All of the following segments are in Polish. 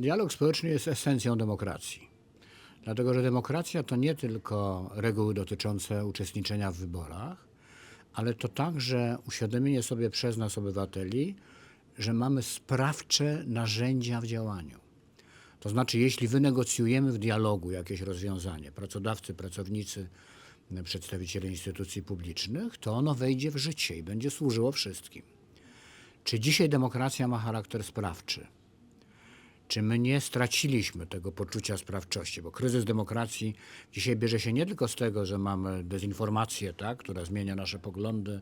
Dialog społeczny jest esencją demokracji. Dlatego, że demokracja to nie tylko reguły dotyczące uczestniczenia w wyborach, ale to także uświadomienie sobie przez nas, obywateli, że mamy sprawcze narzędzia w działaniu. To znaczy, jeśli wynegocjujemy w dialogu jakieś rozwiązanie, pracodawcy, pracownicy, przedstawiciele instytucji publicznych, to ono wejdzie w życie i będzie służyło wszystkim. Czy dzisiaj demokracja ma charakter sprawczy? Czy my nie straciliśmy tego poczucia sprawczości? Bo kryzys demokracji dzisiaj bierze się nie tylko z tego, że mamy dezinformację, tak, która zmienia nasze poglądy,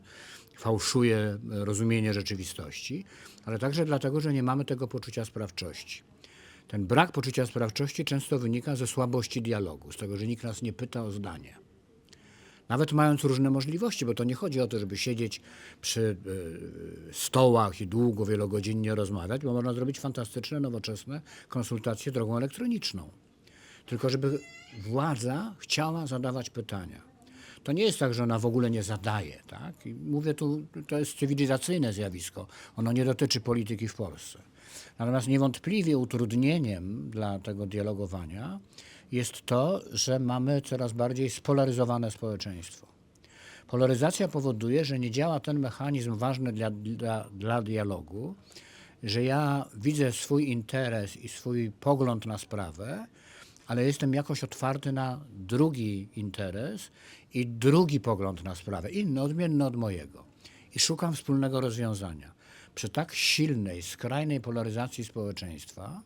fałszuje e, rozumienie rzeczywistości, ale także dlatego, że nie mamy tego poczucia sprawczości. Ten brak poczucia sprawczości często wynika ze słabości dialogu, z tego, że nikt nas nie pyta o zdanie. Nawet mając różne możliwości, bo to nie chodzi o to, żeby siedzieć przy y, stołach i długo, wielogodzinnie rozmawiać, bo można zrobić fantastyczne, nowoczesne konsultacje drogą elektroniczną. Tylko żeby władza chciała zadawać pytania. To nie jest tak, że ona w ogóle nie zadaje. Tak? I mówię tu, to jest cywilizacyjne zjawisko. Ono nie dotyczy polityki w Polsce. Natomiast niewątpliwie utrudnieniem dla tego dialogowania jest to, że mamy coraz bardziej spolaryzowane społeczeństwo. Polaryzacja powoduje, że nie działa ten mechanizm ważny dla, dla, dla dialogu, że ja widzę swój interes i swój pogląd na sprawę, ale jestem jakoś otwarty na drugi interes i drugi pogląd na sprawę, inny, odmienny od mojego. I szukam wspólnego rozwiązania. Przy tak silnej, skrajnej polaryzacji społeczeństwa,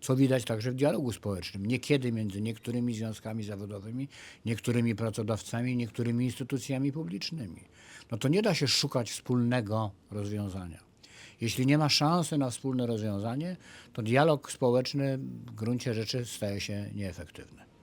co widać także w dialogu społecznym, niekiedy między niektórymi związkami zawodowymi, niektórymi pracodawcami, niektórymi instytucjami publicznymi. No to nie da się szukać wspólnego rozwiązania. Jeśli nie ma szansy na wspólne rozwiązanie, to dialog społeczny w gruncie rzeczy staje się nieefektywny.